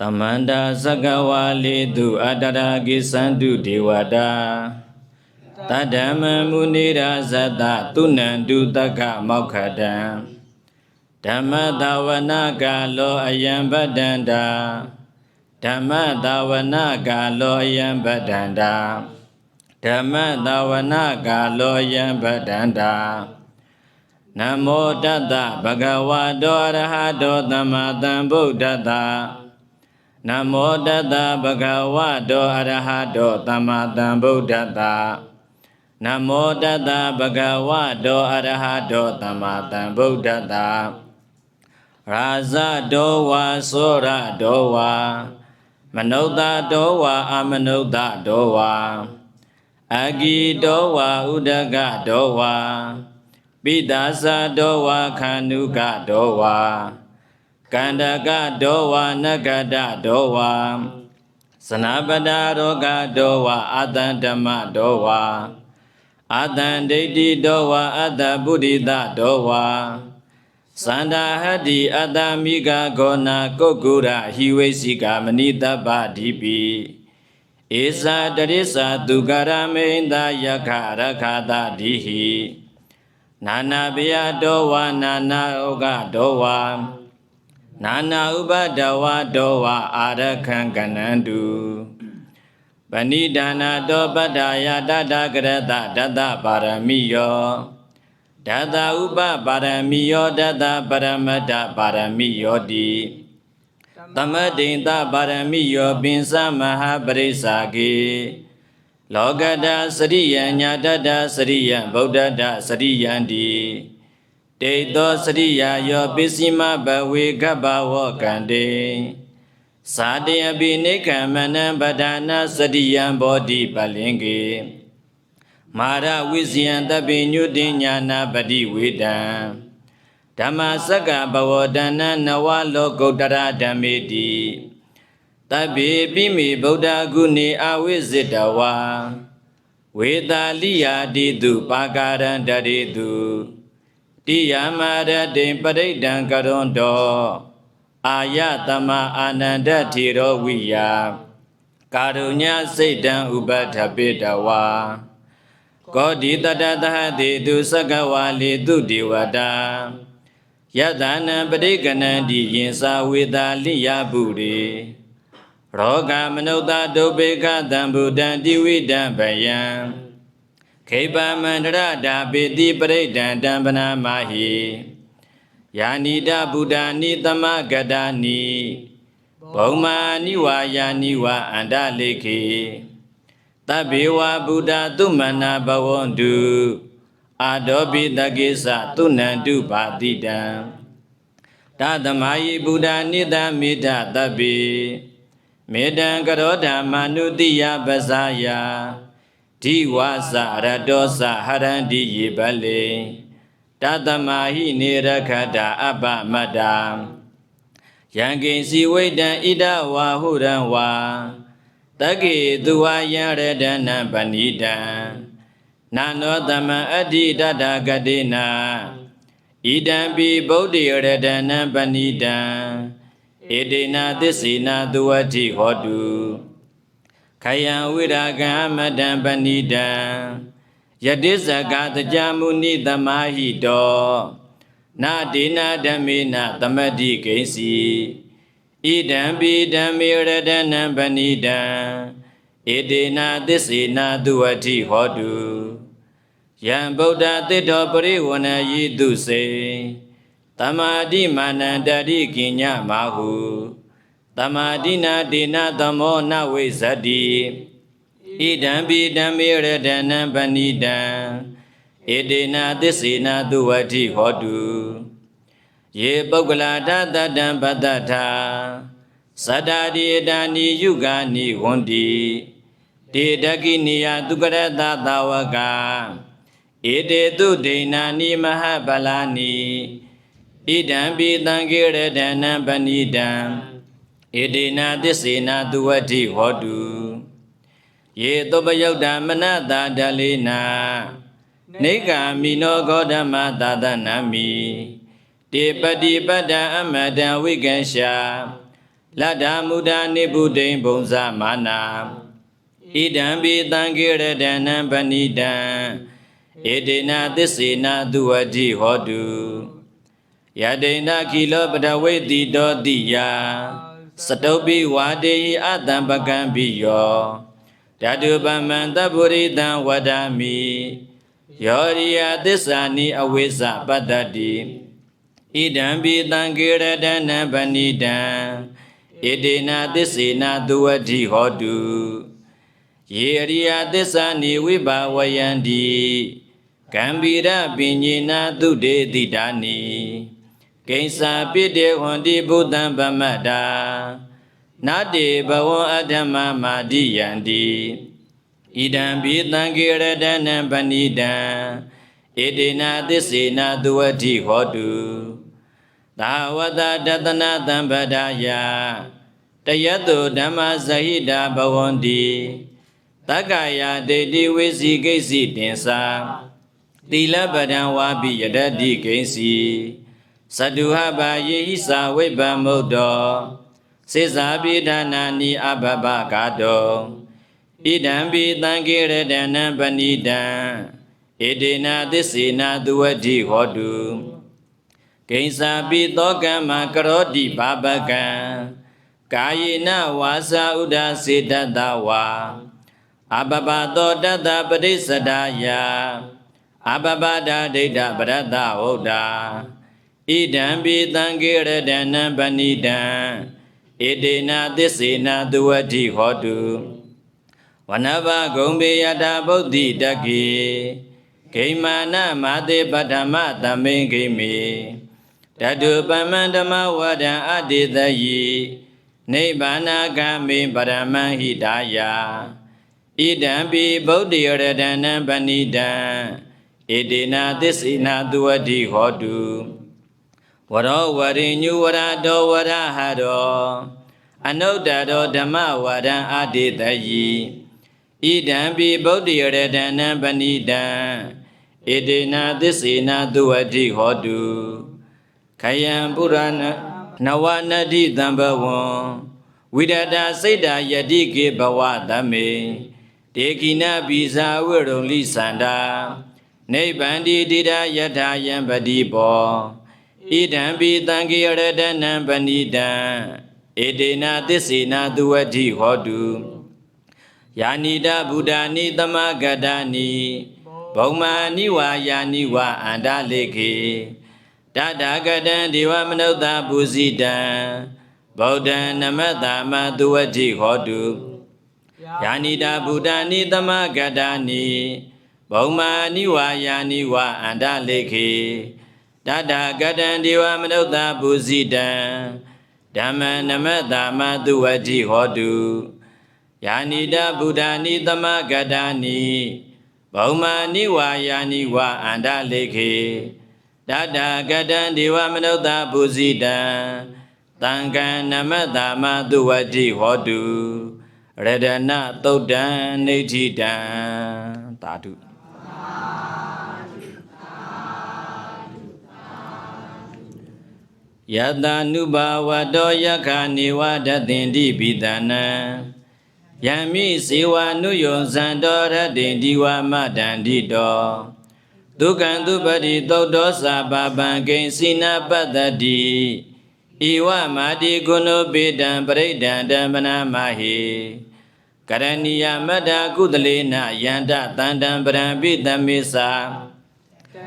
တမန္တာသကဝါလေတုအတ္တရာကိသန္တုဒေဝတာတတ္တမမုနိရာဇတသုဏန္တုတက္ခမောက္ခတံဓမ္မတဝနာကာလောအယံဗဒ္ဒန္တာဓမ္မတဝနာကာလောအယံဗဒ္ဒန္တာဓမ္မတဝနာကာလောအယံဗဒ္ဒန္တာနမောတတ္တဗဂဝတောအရဟတောသမ္မာသမ္ဗုဒ္ဓတ္တ နမောတတ္တဗဂဝတောအရဟတောသမ္မာသမ္ဗုဒ္ဓတ္တနမောတတ္တဗဂဝတောအရဟတောသမ္မာသမ္ဗုဒ္ဓတ္တရာဇတောဝါသောရတောဝါမနုဿတောဝါအမနုဿတောဝါအဂီတောဝါဥဒကတောဝါပိဒါသတောဝါခန္ဓုကတောဝါ ကန္တကတောဝါနဂတတောဝါသနပဒရောဂတောဝါအတံဓမ္မတောဝါအတံဒိဋ္ဌိတောဝါအတ္တပုရိသတောဝါသန္တာဟတ္တိအတ္တမိဂဂောနာကုတ်ကုရဟိဝိစီကမဏိတပ္ပဓိပိဧဇာတရိစ္ဆာသူကရမိန္ဒယခရခာတတိဟိနာနာဘယတောဝါနာနာဩဃတောဝါ နာနာဥပဒဝါတောဝါအာရခံကနန္တုပဏိဒါနာတောပတ္တာယတတကရတဒတပါရမီယောဒတဥပပါရမီယောဒတပရမတ္တပါရမီယောတိသမတိန်တပါရမီယောပင်စမဟာပရိစ္ဆာကေလောကတစရိယညာတတစရိယဗုဒ္ဓတစရိယံတိ တေသောစရိယာယောပစ္စည်းမဘဝေကပ္ပဝောကံတေသာတယပိနိခံမနံပဒနာစရိယံဘောဓိပလင်ကေမာရဝိဇယံတပိညုတိညာနာပတိဝေတံဓမ္မစက္ကဘဝဒနာနဝလောကုတ္တရာဓမ္မေတိတပိပိမိဗုဒ္ဓဂုဏေအဝိဇိတဝါဝေတာလိယာတိတုပါကာရံတရိတု တိယမရတိပရိဒံကရွန်တောအာယတမအာနန္ဒထေရောဝိယကာရုညစိတ်တံဥပထပိတဝါကောဒီတတတဟတိတုသကဝါလေတုဒေဝတာယတနံပရိကဏံတိယင်စာဝေတာလိယပုရိရောဂမနုဿဒုပေကတံဗုဒ္ဓံတိဝိတံဗယံ ခေပမန္တရတာပိတိပရိဒံတံပနာမဟိယာနိတဗုဒ္ဓာနိသမဂတာနိဘုံမာနိဝါယာနိဝါအန္တလေခေတဗ္ဗေဝဗုဒ္ဓသုမနာဘဝန္တုအာဒောပိတကိစ္စသုဏန္တုပါတိတံတသမယိဗုဒ္ဓနိတမေတ္တတဗ္ဗေမေတံကရောဓမ္မနုတိယပဇာယ ဒီဝါစရတောစဟရန္တိယေပလေတသမဟိနေရခတာအပ္ပမတ္တာယံကိစီဝိတံဣဒဝါဟုရံဝါတကေသူဝယံရတနံပဏိတံနာနောသမံအဋ္ဌိတတကတိနာဣဒံပိဗုဒ္ဓရတနံပဏိတံဣတိနာသစ္စေနာသူဝတိဟောတု ခယံဝိရာဂံမတံပဏိတံယတိဇဂတကြမုနိသမာဟိတောနာဒေနာဓမ္မေနသမတိကိဉ္စီဣဒံပိဓမ္မေရတနံပဏိတံဣတိနာသစ္စေနာသူဝတိဟောတုယံဗုဒ္ဓသစ္တောပရိဝဏယိတုစေတမာတိမာနန္တရိကိညမဟု တမာတိနာဒေနာသမောနဝိဇ္တိဣဒံပိဓမ္မေရတနံပဏိတံဣတေနာသစ္စေနာသူဝတိဟောတုယေပုဂ္ဂလာတတတံပတ္တထာသတ္တာဒီတာနိယုဂာနိဝန္တိတေတကိနိယသူကရတသာဝကဣတေတုဒိဏာနိမဟဗလာနိဣဒံပိတံကေရတနံပဏိတံ ဣတိနာသစ္စေနာသူဝတိဟောတုယေသောပယုတ်တမနတာဒလေနာနေကမိနောဂောဓမသာသနာမိတေပတိပတ္တအမတံဝိကံရှာလတ္တမုဒ္ဒနိဗ္ဗုဒိံဘုံဇမာနာဣဒံပိတံကိရဒနံပဏိတံဧတေနသစ္စေနသူဝတိဟောတုယတေနခိလောပတဝိတိတောတိယ စတုပိဝါတေဟိအတံပကံပိယောဓာတုပမံတပုရိတံဝဒာမိယောရိယသစ္စာနိအဝိဇ္ဇပတ္တတိဣဒံပိတံကေရတနံပဏိတံဣတေနသစ္စေနသူဝတိဟောတုယေရိယသစ္စာနိဝိဘာဝယန္တိကံဗီရပညေနာသုတေတိတာနိ ကိဉ္စာပိတေဟွန်တိဘုဒ္ဓံဗမတ္တာနာတေဘဝံအဓမ္မမာတိယန္တိဣဒံပိတံကေရတနံပဏိတံဣတေနသစ္စေနသူဝတိဟောတုသာဝတတတနာတံပဒါယတယတုဓမ္မဇဟိတာဘဝန္တိတက္ကယာဒိဋ္ဌိဝိစီကိစီတင်စာသီလပဒံဝါပိယတတိကိစီ သတုဟဘာယေဟိသာဝိဗ္ဗမုဒ္ဒောစေဇာပိဒါနာနိအဘဘကာတောဣဒံပိတံကေရတနံပဏိတံဣဒေနာသစ္စေနာသူဝတိဟောတုကိဉ္စာပိသောကမ္မကရောတိဘာပကံကာယေနဝါစာဥဒ္ဒစေတတဝါအပပသောတတပရိစ္ဆဒာယအပပဒဒိဋ္ဌပရတဟုတ်တာ ဣဒံပိတံကေရတနံပဏိတံဣတေနာသစ္စေနာသူဝတိဟောတုဝနဘဂုံပေယတာဗုဒ္ဓိတကေဂိမာနမာတေပထမသမိန်ဂိမေတတုပမန္တမဝဒံအတေတယိနိဗ္ဗာနကမေပရမဟိတာယဣဒံပိဗုဒ္ဓရတနံပဏိတံဣတေနာသစ္စေနာသူဝတိဟောတု ဝရောဝရိညုဝရတောဝရဟတောအနုတ္တရောဓမ္မဝရံအာတိတယိဣဒံပိဗုဒ္ဓရတနံပဏိတံဣတေနာသစ္စေနာသူဝတိဟောတုခယံပုရဏနဝနတိတံဘဝံဝိဒတာစိတ်တာယတိကေဘဝသမေတေကိနပိဇာဝိရုံလိသန္တာနိဗ္ဗန္တိတိရယထာယံပတိပော ဣဒံပိတံကေရတနံပဏိတံဧတေနသစ္စေနာသူဝတိဟောတုယာနိတဗုဒ္ဓနိသမဂတနိဘုံမာနိဝါယာနိဝါအန္တလေခေတတကတံဒေဝမနုဿပူဇိတံဗုဒ္ဓံနမတ္တမသူဝတိဟောတုယာနိတဗုဒ္ဓနိသမဂတနိဘုံမာနိဝါယာနိဝါအန္တလေခေ တတကတံဒေဝမနုဿပူဇိတံဓမ္မနမတ္တမသူဝတိဟောတုယာနိတဗုဒ္ဓနိသမဂတနိဘုံမာနိဝါယာနိဝါအန္တလေခေတတကတံဒေဝမနုဿပူဇိတံတံကံနမတ္တမသူဝတိဟောတုရတနာသုတ်တံနေဋ္ဌိတံသာဓု ယတနုဘာဝတောယခာနေဝဒတင်တိပိတနံယံမိစေဝနုယောဇံတော်ရတိဒီဝမတန္တိတောဒုက္ခံသူပတိသုတ်တော်စာပပံကိဉ္စီနာပတ္တတိဤဝမာတိကုဏုပိတံပရိဒံဓမ္မနာမဟိကရဏီယမတ္တာကုသလေနယန္တတန္တံပရံပိသမေသာ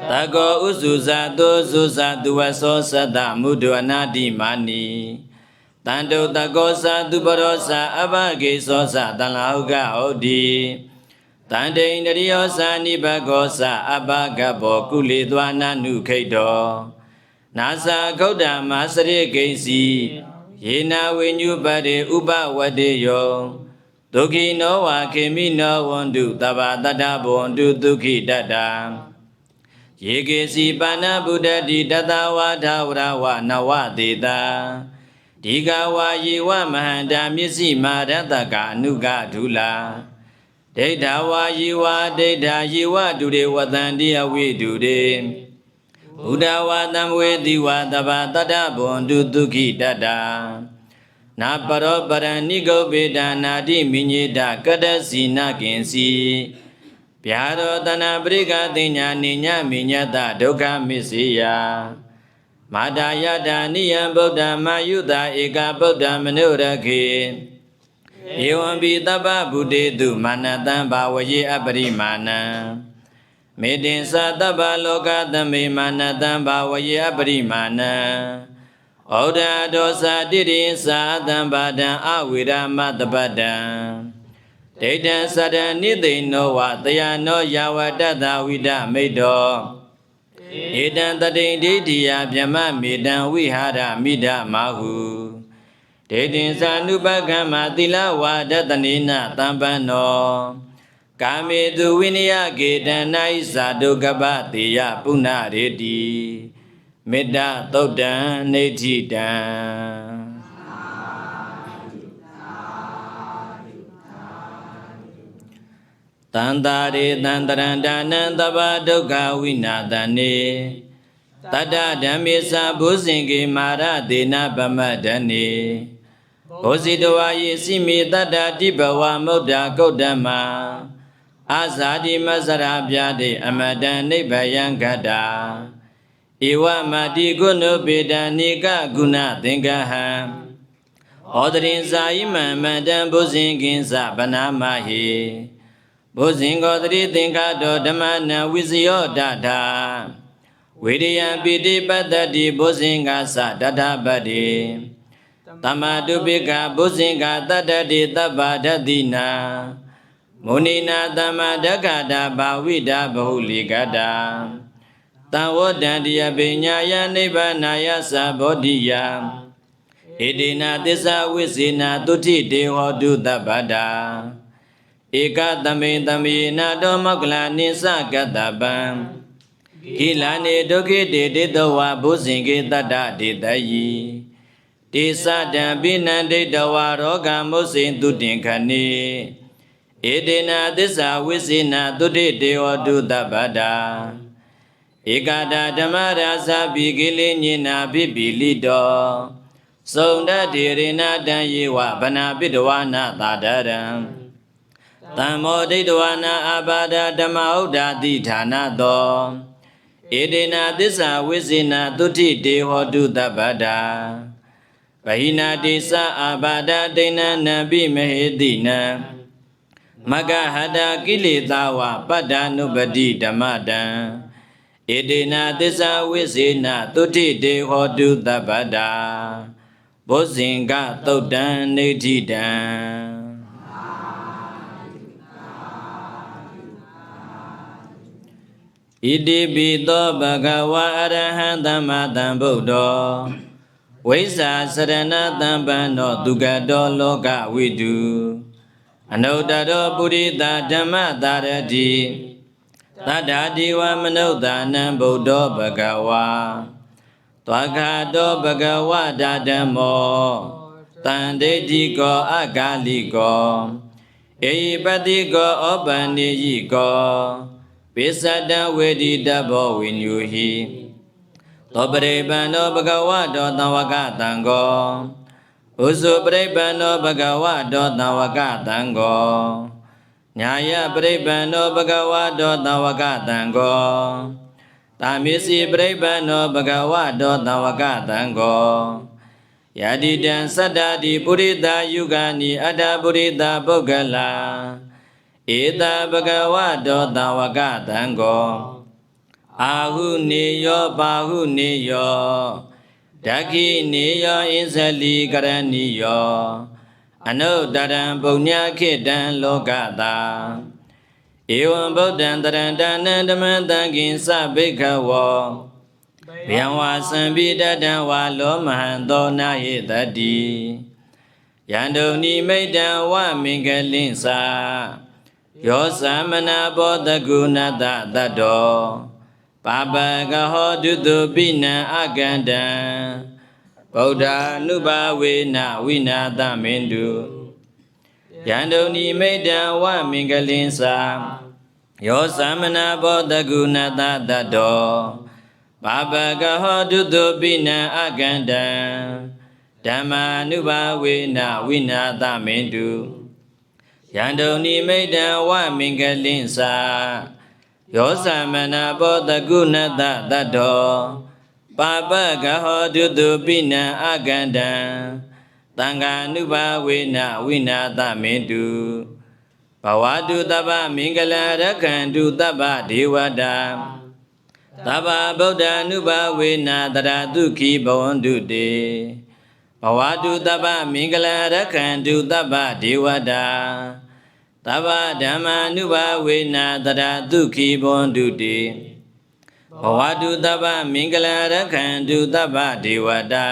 တကောဥစုဇာတောစုဇာသူဝသောသတ္တမုဒ္ဒဝနာတိမာနီတန္တုတကောသာသူပရောသာအဘဂေသောသတန်လာဟုကဟောတိတန်တိန်တရိယောသာနိဘကောသာအဘဂဘောကုလေသွာနာနုခိတ်တောနာသာဂௌတမစရိကိဉ္စီယေနာဝိညုပတိဥပဝတေယောဒုက္ခိနောဝါခေမိနောဝန္တုတဘာတတ္တဘဝန္တုဒုက္ခိတတ္တ ယေကေစီပါဏဗုဒ္ဓတိတတဝါဒဝရဝနဝတေတာဒီကဝါယေဝမဟန္တာမျက်စိမာရတကအနုကဒုလာဒိဋ္ဌဝါယေဝဒိဋ္ဌာယေဝဒုရေဝတန္တိအဝိဒုရေဘုဒ္ဓဝါသံဝေတိဝါတဘာတတ္တဘွန်တုဒုက္ခိတတ္တာနာပရောပရဏိဂုဗေဒနာတိမိညေတကတ္တစီနကင်စီ ဗျာရောတနာပရိကတိညာနိညမိညတဒုက္ခမစ္စေယမာတာယတာနိယံဗုဒ္ဓမာယုတာဧကဗုဒ္ဓမနုရခေဧဝံပိတပ္ပဗုတေတုမာနတံဘာဝယေအပရိမာဏံမေတ္တင်္သတပ္ပလောကသမေမာနတံဘာဝယေအပရိမာဏံဩဒဒောသာတိရိသာသံဘာဒံအဝိရမတပတ္တံ ဒိဋ္ဌံသတ္တနိသိဏောဝတယနောယာဝတတ္တဝိဒမိတ္တောဧတံတတိန်ဒိဋ္ဌိယဗြဟ္မမေတံဝိဟာရမိဒမာဟုဒိဋ္ဌိသာနုပကမ္မသီလဝါဒတနေနတံပန္နောကာမေတုဝိနယကေတနာဣဇာတုကပ္ပတေယပုဏ္ဏရေတိမေတ္တာသုတ်တံနေဋ္ဌိတံ တန္တာရေတန္တရန္တာနံတပဒုက္ခဝိနာတနေတတ္တဓမ္မေသာဘုဇင်ကေမာရဒေနပမတ္တနေဘောဇိတဝါယေစိမေတတ္တတိဘဝမုဒ္ဒဂௌတမအာဇာတိမစရာပြတိအမတံနိဗ္ဗယံဂတ္တာဧဝမတိကုဏုပေတံနိကကုဏသင်္ကဟံဩဒရင်ဇာယိမံမတံဘုဇင်ကင်းစဗနာမဟိ ဘုဇင်ကောတတိသင်္ကတောဓမ္မနံဝိဇယောတထာဝိရိယံပိတိပတ္တတိဘုဇင်ကသတထပတ္တိတမတုပိကဘုဇင်ကတတ္တတိတပ္ပဒတိနာမုနိနာတမဒက္ခတာဘာဝိတာဘဟုလိကတာတံဝတ္တံတယပိညာယနိဗ္ဗာနာယသဘောဓိယဣတိနာသစ္စာဝိစေနာတုဋ္ဌိတေဟောတုတပ္ပတာ ဧကသမိန်သမိနာတောမောကလနိသကတပံကိလာနေဒုက္ခိတေတေတဝဘုဇင်ကေတတ္တဒေတယီတေသတံပိနံဒိဋ္ဌဝါရောဂမုစိန်တုတင်ခဏိဧတေနာသစ္စာဝိစေနာတုဋ္ဌိတေဟောတုတပ္ပတာဧကတာဓမ္မရာဇပိကိလေညိနာပိပိလိတောသုံတတေရိနာတံယေဝဗနာပိတဝနာသာဒရံ တမ္မောဒိဋ္ဌဝနာအဘာဒဓမ္မဥဒ္ဒတိဌာနသောဧတေနာသစ္စာဝိစေနာတုဋ္ဌိတေဟောတုတပ္ပတာဗဟိနာတိသအာဘာဒဒိဏနံပိမဟေတိနံမဂဟတာကိလေသာဝပတ္တ ानु ပတိဓမ္မတံဧတေနာသစ္စာဝိစေနာတုဋ္ဌိတေဟောတုတပ္ပတာဘုဇင်ကသုတ်တံနေဋ္ဌိတံ ဣတိပိသောဘဂဝါအရဟံသမ္မာသမ္ဗုဒ္ဓောဝိဇ္ဇာစရဏတံပန္နောဒုက္ကတောလောကဝိတုအနုတ္တရောပုရိသဓမ္မတာရတိသတ္တာဒီဝမနုဿာနံဗုဒ္ဓောဘဂဝါသွာခာတောဘဂဝတာဓမ္မောတန်ဒိဋ္ဌိကောအဂါလိကောဧယိပတိကောဩပန္နိယိကော ပိစတဝေဒီတဘောဝိညူဟိသောပရိပန္နောဘဂဝတောသံဝကတံကောဥစုပရိပန္နောဘဂဝတောသံဝကတံကောညာယပရိပန္နောဘဂဝတောသံဝကတံကောတာမစ္စည်းပရိပန္နောဘဂဝတောသံဝကတံကောယတိတံသတ္တာတိပုရိသယုဂာနိအတ္တပုရိသပုဂ္ဂလာ ဧတဘဂဝတောတဝကတံကောအာဟုနေယောပါဟုနေယောဓကိနေယောအစ္စလီကရဏီယောအနုတရံပုညခိတံလောကတာဧဝံဗုဒ္ဓံတရံတနံဓမ္မတံကိသဗိခဝောဗျံဝါစံပိတတံဝါလောမဟံသောနာဟိတတိယန္တုန်နိမိတံဝမင်္ဂလင်းစာ ယောသမနာဘောတကုဏတတတ္တောပပကဟောတုတုပိနံအကန္တံဗုဒ္ဓ ानु ဘာဝေနဝိနာသမင်တုယန္တုန်နိမိတံဝမင်္ဂလင်းစာယောသမနာဘောတကုဏတတတ္တောပပကဟောတုတုပိနံအကန္တံဓမ္မာနုဘာဝေနဝိနာသမင်တု ယန္တုန်နိမိတံဝမင်္ဂလင်းစာယောသမနာဘောတကုဏတတတ္တောပါပကဟောတုတုပိနံအကန္တံသံဃာနုဘာဝေနဝိနာသမင်တုဘဝတုတပ္ပမင်္ဂလရက္ခန္တုတပ္ပဒေဝတာတပ္ပဗုဒ္ဓ ानु ဘာဝေနတရတုခိဘဝန္တုတေဘဝတုတပ္ပမင်္ဂလရက္ခန္တုတပ္ပဒေဝတာ တပ္ပဓမ္မာနုဘာဝေနတရတုခိဘဝန္တုတေဘဝတုတပ္ပမင်္ဂလရက္ခန္တုတပ္ပဒေဝတာ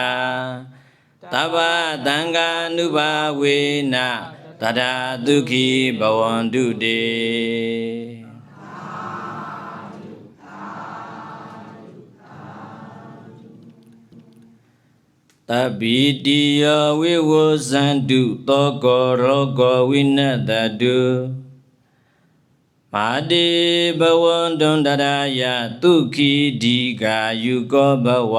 တပ္ပသံဃာနုဘာဝေနတရာဒုခိဘဝန္တုတေ တပိတိယဝိဝဇန္တုသောကောရောကောဝိနတတုမာတိဘဝန္တုတရာယတုခိဒီကာယုကောဘဝ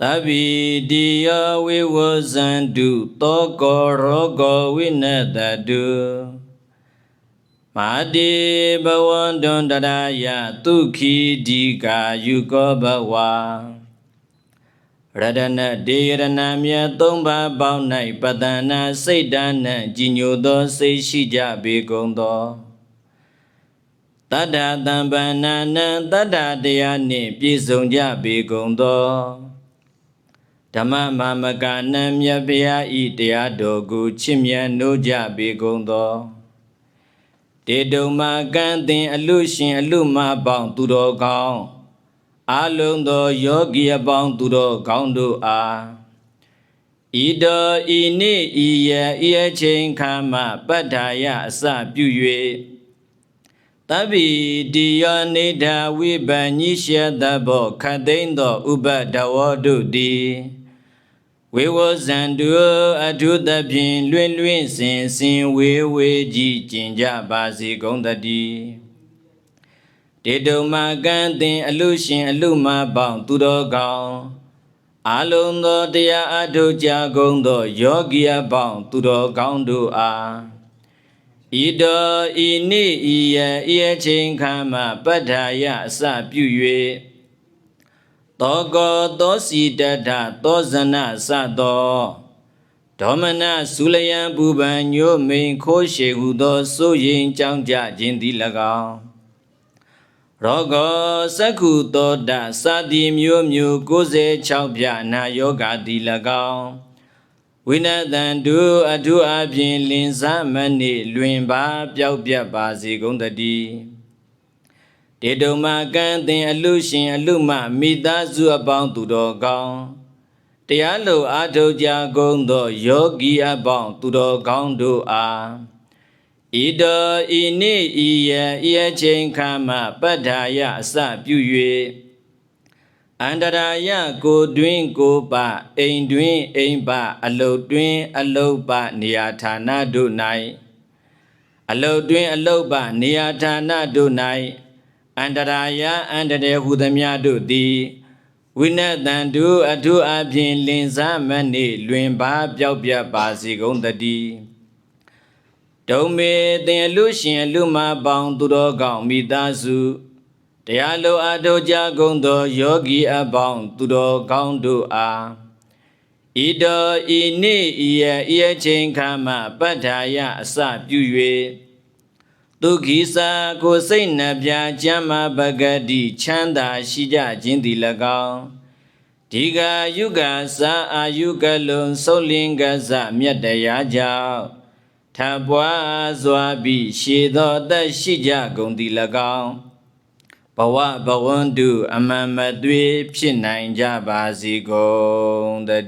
တပိတိယဝိဝဇန္တုသောကောရောကောဝိနတတုမာတိဘဝန္တုတရာယတုခိဒီကာယုကောဘဝ ရတနတေရဏမြတ်သုံးပါးပေါင်း၌ပတနာစိတ်တဏံကြည်ညိုသောစိတ်ရှိကြပေကုန်သောတတ္တတံပန္နာနံတတ္တတရားနှင့်ပြည့်စုံကြပေကုန်သောဓမ္မမာမကနံမြတ်ဗျာဤတရားတော်ကိုချစ်မြတ်နိုးကြပေကုန်သောတေတုံမာကံတင်အလူရှင်အလူမပေါင်းသူတော်ကောင်း အလုံးသောယောဂီအပေါင်းသူတော်ကောင်းတို့အားဤတော်ဤနေ့ဤရဤအချိန်ခါမှပတ္ထာယအစပြု၍တပိတိယောနေဓာဝိပဉ္ညရှတဘောခတ်သိမ်းသောဥပဒဝတို့သည်ဝေဝဇန္တုအထုသဖြင့်လွင်လွင်စင်စင်ဝေဝေကြည်ကျင်ကြပါစေကုန်တည်း တေတုံမာကံတင်အလူရှင်အလူမပေါင်းသူတော်ကောင်းအလုံးသောတရားအထုတ်ကြကုန်သောယောဂီအပေါင်းသူတော်ကောင်းတို့အားဤတော်ဤနေ့ဤရဤအချိန်ခါမှပတ္ထာယအစပြု၍တောကောသောစီတတသောဇနစသောဒေါမနသုလယံပူပန်ညိုမိန်ခိုးရှေဟုသောစိုးရင်ကြောင်းကြခြင်းသည်၎င်း ရောဂောစက္ခုသောတစာတိမျိုးမျိုး96ပြနာယောဂတိ၎င်းဝိနတံတုအထုအပြင်လင်စားမနေလွင်ပါပျောက်ပြတ်ပါစေကုန်တည်းတေတုံမကံတင်အလူရှင်အလူမမိသားစုအပေါင်းသူတော်ကောင်းတရားလိုအားထုတ်ကြကုန်သောယောဂီအပေါင်းသူတော်ကောင်းတို့အား ဣတောဤနေ့ဤယဤအချိန်ခါမှပတ္ထာယအစပြု၍အန္တရာယကိုတွင်ကိုပအိမ်တွင်အိမ်ပအလုတ်တွင်အလုတ်ပနေရာဌာနတို့၌အလုတ်တွင်အလုတ်ပနေရာဌာနတို့၌အန္တရာယအန္တရေဟုသမျှတို့သည်ဝိနတံတုအထုအပြင်လင်စားမနေလွင်ပါပျောက်ပြပါစီကုန်တည်း ဒုံမေတင်လူရှင်လူမပေါင်းသူတော်ကောင်းမိသားစုတရားလိုအထောကြကုန်သောယောဂီအပေါင်းသူတော်ကောင်းတို့အားဤတော်ဤနေ့ဤရဤအချိန်ခါမှပတ္ထာယအစပြု၍ဒုက္ခိစာကိုစိတ်နှပြချမ်းမာပဂတိချမ်းသာရှိကြခြင်းသည်၎င်းဒီဃာယုဂသာအာယုကလုံသုလင်္ကဇမြတ်တရားကြောင့် ထပွားစွာပြီးရှည်သောအသက်ရှိကြကုန်သည်၎င်းဘဝဘဝန္တုအမှန်မသွေဖြစ်နိုင်ကြပါစေကုန်တည်း